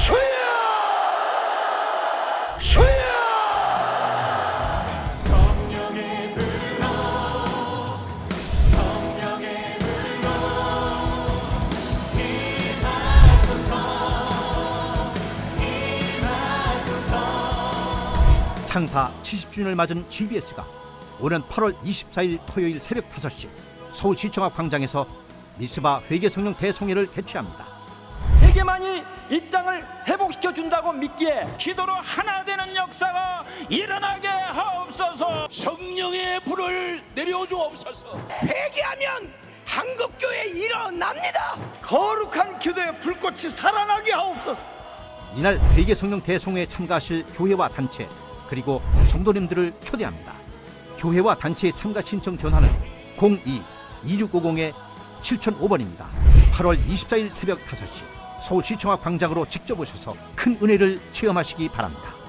주여! 주여! 창사 70주년을 맞은 GBS가 오는 8월 24일 토요일 새벽 5시 서울시청 앞 광장에서 미스바 회계성령 대송회를 개최합니다. 회개만이 이 땅을 회복시켜 준다고 믿기에 기도로 하나 되는 역사가 일어나게 하옵소서. 성령의 불을 내려주옵소서 회개하면 한국 교회 일어납니다 거룩한 기도의 불꽃이 살아나게 하옵소서 이날 회계성령 대송회에 참가하실 교회와 단체 그리고 성도님들을 초대합니다. 교회와 단체의 참가 신청 전화는 02-2650의 7005번입니다. 8월 24일 새벽 5시 서울시청 앞 광장으로 직접 오셔서 큰 은혜를 체험하시기 바랍니다.